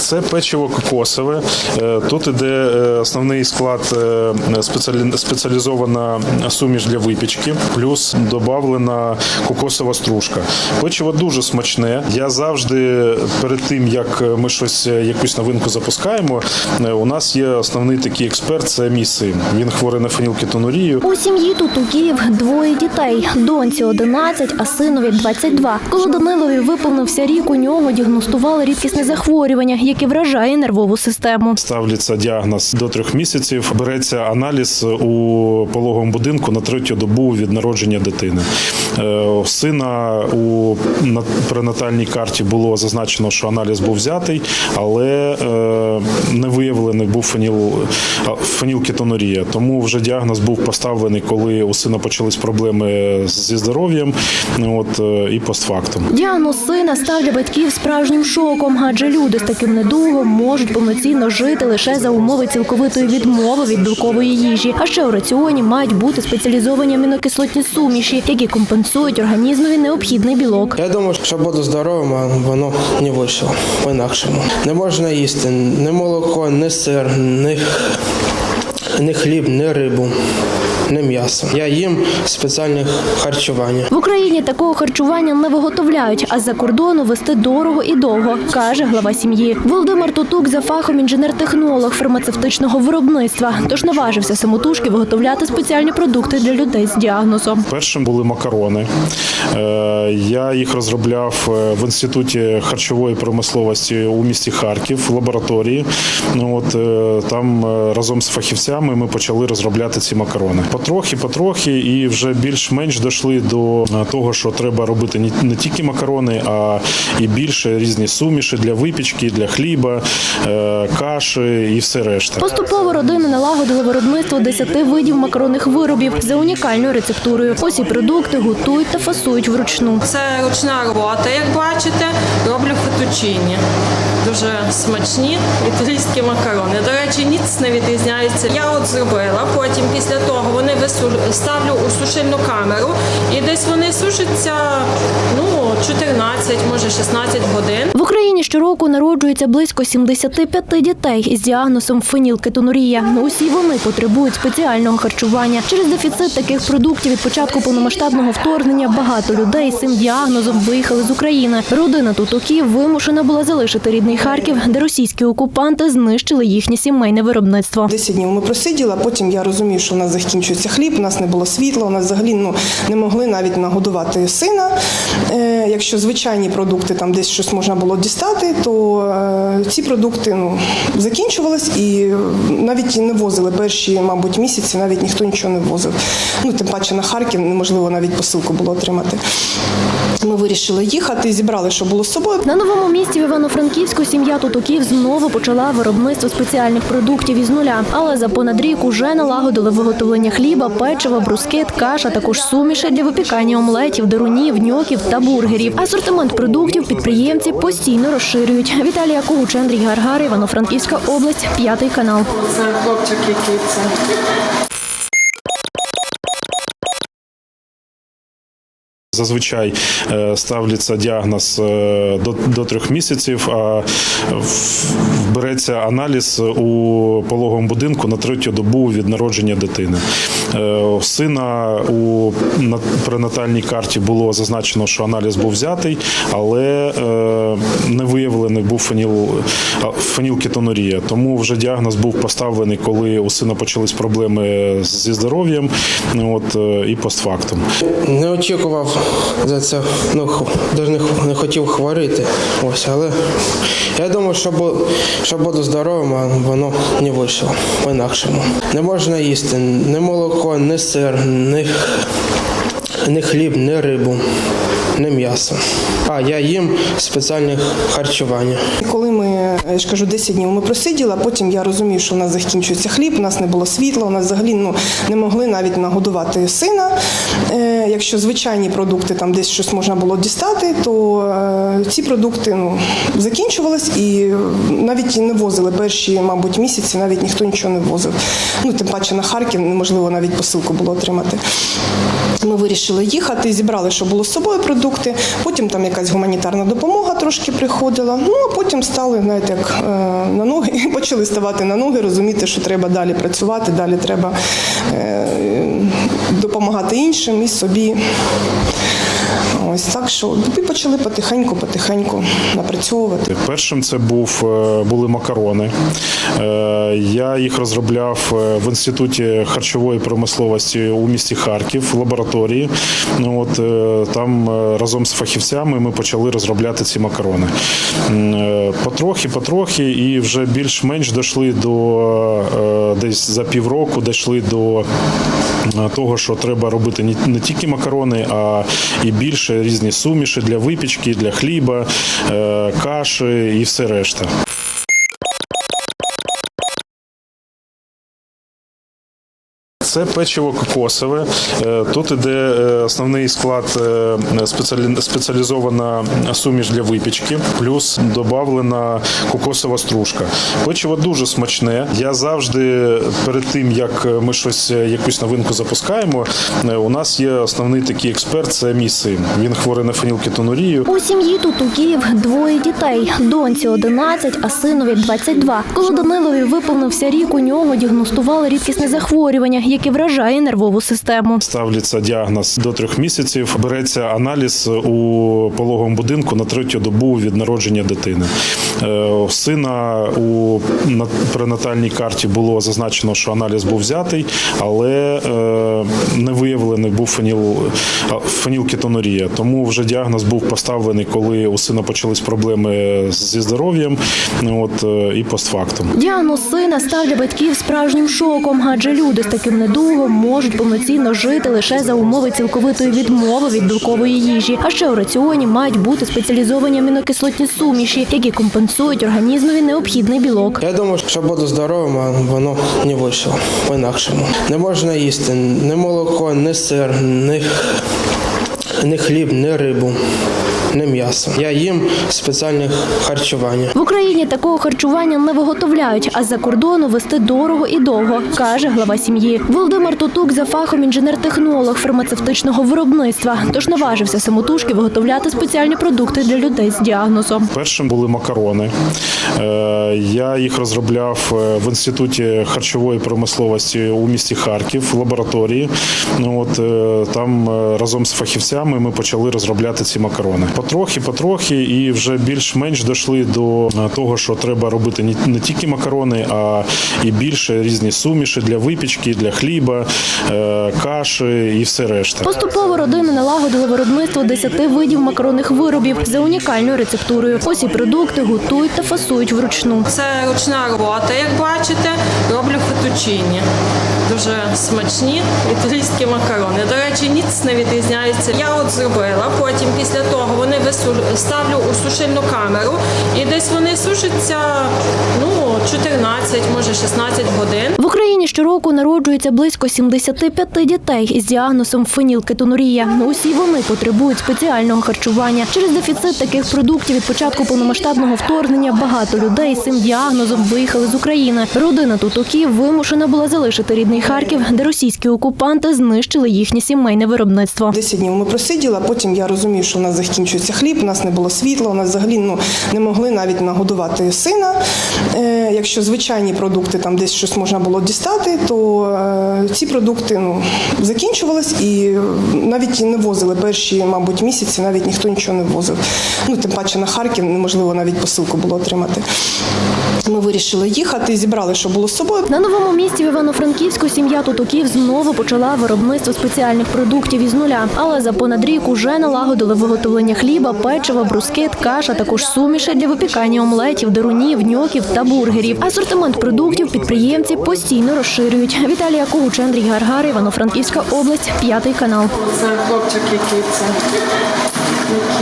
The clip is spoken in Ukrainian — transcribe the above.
Це печиво кокосове. Е, Тут іде е, основний склад е, спеціалізована суміш для випічки, плюс додавлена кокосова стружка. Печиво дуже смачне. Я завжди перед тим, як ми щось, якусь новинку запускаємо, у нас є основний такий експерт. Це мій син. Він хворий на фенілкетонурію. У сім'ї Тутуків двоє дітей. Доньці 11, а синові 22. Коли Данилові виповнився рік, у нього діагностували рідкісне захворювання, яке вражає нервову систему. Ставиться діагноз до трьох місяців. Береться аналіз у пологовому будинку на третю добу від народження дитини. Е, У сина у на- пренатальній карті було зазначено, що аналіз був взятий, але е, не виявлений був феніл, фенілкетонурія. Тому вже діагноз був поставлений, коли у сина почались проблеми зі здоров'ям. От е, і постфактум. Діагноз сина став для батьків справжнім шоком, адже люди з таким недугом можуть повноцінно жити лише за умови цілковитої відмови від білкової їжі. А ще у раціоні мають бути спеціалізовані амінокислотні суміші, які компенсують організмові необхідний білок. Я думаю, що буду здоровим, а воно не вийшло по-інакшому. Не можна їсти ні молоко, ні сир, ні, ні хліб, ні рибу, ні м'ясо. Я їм спеціальне харчування. В Україні такого харчування не виготовляють, а з-за кордону вести дорого і довго, каже глава сім'ї. Володимир Тутук за фахом інженер-технолог фармацевтичного виробництва. Тож наважився самотужки виготовляти спеціальні продукти для людей з діагнозом. Першим були макарони. Е, Я їх розробляв е, в інституті харчової промисловості у місті Харків в лабораторії. Ну от е, там разом з фахівцями ми почали розробляти ці макарони. Потрохи, потрохи, і вже більш-менш дійшли до е, того, що треба робити не- тільки макарони, а і більше різні суміші для випічки, для хліба, е, каші і все решта. Поступово родини налагодили виробництво 10 видів макаронних виробів за унікальною рецептурою. Ось і продукти готують та фасують вручну. Це ручна робота, як бачите. Роблю фетучині. Дуже смачні італійські макарони. До речі, ніц не відрізняється. Я от зробила. Потім після того вони вису- ставлю у сушильну камеру, і десь вони сушаться ну 14, може 16 годин. В Україні щороку народжується близько 75 дітей із діагнозом фенілкетонурія. Усі вони потребують спеціального харчування. Через дефіцит таких продуктів від початку повномасштабного вторгнення багато людей з цим діагнозом виїхали з України. Родина Тутуків вимушена була залишити рідний Харків, де російські окупанти знищили їхнє сімейне виробництво. 10 днів ми просиділи, а потім я розумію, що у нас закінчується хліб, у нас не було світла, у нас взагалі ну, не могли навіть нагодувати сина. Е, якщо звичайні продукти там десь щось можна було дістати, то е, ці продукти ну, закінчувались і навіть не возили перші, мабуть, місяці, навіть ніхто нічого не возив. Ну, тим паче на Харків неможливо навіть посилку було отримати. Ми вирішили їхати, зібрали, що було з собою. На новому місці в Івано-Франківську сім'я Тутуків знову почала виробництво спеціальних продуктів із нуля. Але за понад рік уже налагодили виготовлення хліба, печива, брускет, каша, також суміші для випікання омлетів, дерунів, ньоків та бургерів. Асортимент продуктів підприємці постійно розширюють. Віталія Когуч, Андрій Гаргар, Івано-Франківська область, п'ятий канал. Це хлопчик, який це. Зазвичай е, ставиться діагноз е, до, до трьох місяців, а береться аналіз у пологовому будинку на третю добу від народження дитини. Е, сина у на- пренатальній карті було зазначено, що аналіз був взятий, але не виявлений був феніл, фенілкетонурія. Тому вже діагноз був поставлений, коли у сина почались проблеми зі здоров'ям. От і постфактум. Не очікував за це, ну даже не, хотів хворіти. Ось, але я думаю, що, бу, що буду здоровим, а воно не вийшло по-інакшому. Не можна їсти ні молоко, ні сир, ні, ні хліб, ні рибу, ні м'ясо. А я їм спеціальне харчування. Коли ми, я ж кажу, 10 днів ми просиділи, а потім я розумію, що у нас закінчується хліб, у нас не було світла, у нас взагалі ну, не могли навіть нагодувати сина. Е, якщо звичайні продукти там десь щось можна було дістати, то е, ці продукти ну, закінчувались і навіть не возили перші, мабуть, місяці, навіть ніхто нічого не возив. Ну, тим паче на Харків неможливо навіть посилку було отримати. Ми вирішили їхати, зібрали, що було з собою продукти. Потім там якась гуманітарна допомога трошки приходила. Ну а потім стали знаєте, як е, на ноги, почали ставати на ноги, розуміти, що треба далі працювати, далі треба е, допомагати іншим і собі. Ось так що і почали потихеньку, потихеньку напрацьовувати. Першим це був е, були макарони. Е, Я їх розробляв е, в інституті харчової промисловості у місті Харків в лабораторії. Ну, От там разом з фахівцями ми почали розробляти ці макарони. Потрохи, потрохи, і вже більш-менш дійшли до десь за півроку, дійшли до того, що треба робити не- тільки макарони, а і більше різні суміші для випічки, для хліба, е, каші і все решта. Це печиво кокосове. Е, Тут іде е, основний склад е, спеціалізована суміш для випічки, плюс додавлена кокосова стружка. Печиво дуже смачне. Я завжди перед тим, як ми щось, якусь новинку запускаємо, у нас є основний такий експерт. Це мій син. Він хворий на фенілкетонурію. У сім'ї Тутуків двоє дітей. Доньці 11, а синові 22. Коли Данилові виповнився рік, у нього діагностували рідкісне захворювання, яке вражає нервову систему. Ставляться діагноз до трьох місяців. Береться аналіз у пологовому будинку на третю добу від народження дитини. Е, сина у на- пренатальній карті було зазначено, що аналіз був взятий, але е, не виявлений був феніл, фенілкетонурія. Тому вже діагноз був поставлений, коли у сина почались проблеми зі здоров'ям. От е, і постфактум. Діагноз сина став для батьків справжнім шоком, адже люди з таким недугом можуть повноцінно жити лише за умови цілковитої відмови від білкової їжі. А ще у раціоні мають бути спеціалізовані амінокислотні суміші, які компенсують організмові необхідний білок. Я думаю, що буду здоровим, а воно не вийшло по-інакшому. Не можна їсти ні молоко, ні сир, ні, ні хліб, ні рибу, ні м'ясо. Я їм спеціальне харчування. В Україні такого харчування не виготовляють, а з-за кордону вести дорого і довго, каже глава сім'ї. Володимир Тутук за фахом інженер-технолог фармацевтичного виробництва, тож наважився самотужки виготовляти спеціальні продукти для людей з діагнозом. Першим були макарони. Е, Я їх розробляв е, в інституті харчової промисловості у місті Харків в лабораторії. Ну, От е, там разом з фахівцями ми почали розробляти ці макарони. Потрохи, потрохи, і вже більш-менш дійшли до е, того, що треба робити не- тільки макарони, а і більше різні суміші для випічки, для хліба, е, каші і все решта. Поступово родини налагодили виробництво 10 видів макаронних виробів за унікальною рецептурою. Усі продукти готують та фасують вручну. Це ручна робота, як бачите, роблю фетучині. Дуже смачні італійські макарони. До речі, ніц не відрізняється. Я от зробила. Потім після того вони ставлю у сушильну камеру, і десь вони сушаться 14, може 16 годин. В Україні щороку народжується близько 75 дітей із діагнозом фенілкетонурія. Усі вони потребують спеціального харчування. Через дефіцит таких продуктів від початку повномасштабного вторгнення багато людей з цим діагнозом виїхали з України. Родина Тутуків вимушена була залишити рідний Харків, де російські окупанти знищили їхнє сімейне виробництво. 10 днів ми просиділи, а потім я розумію, що у нас закінчується хліб, у нас не було світла, у нас взагалі ну, не могли навіть нагодувати сина. Якщо звичайні продукти там десь щось можна було дістати, то е, ці продукти ну, закінчувались і навіть не возили перші, мабуть, місяці, навіть ніхто нічого не возив. Ну, тим паче на Харків неможливо навіть посилку було отримати. Ми вирішили їхати, зібрали, що було з собою. На новому місці в Івано-Франківську сім'я Тутуків знову почала виробництво спеціальних продуктів із нуля. Але за понад рік уже налагодили виготовлення хліба, печива, брускет, каша, також суміші для випікання омлетів, дерунів, ньоків та бургерів. Асортимент продуктів підприємці постійно розширюють. Віталія Когуч, Андрій Гаргар, Івано-Франківська область, п'ятий канал. Це хлопчик, який це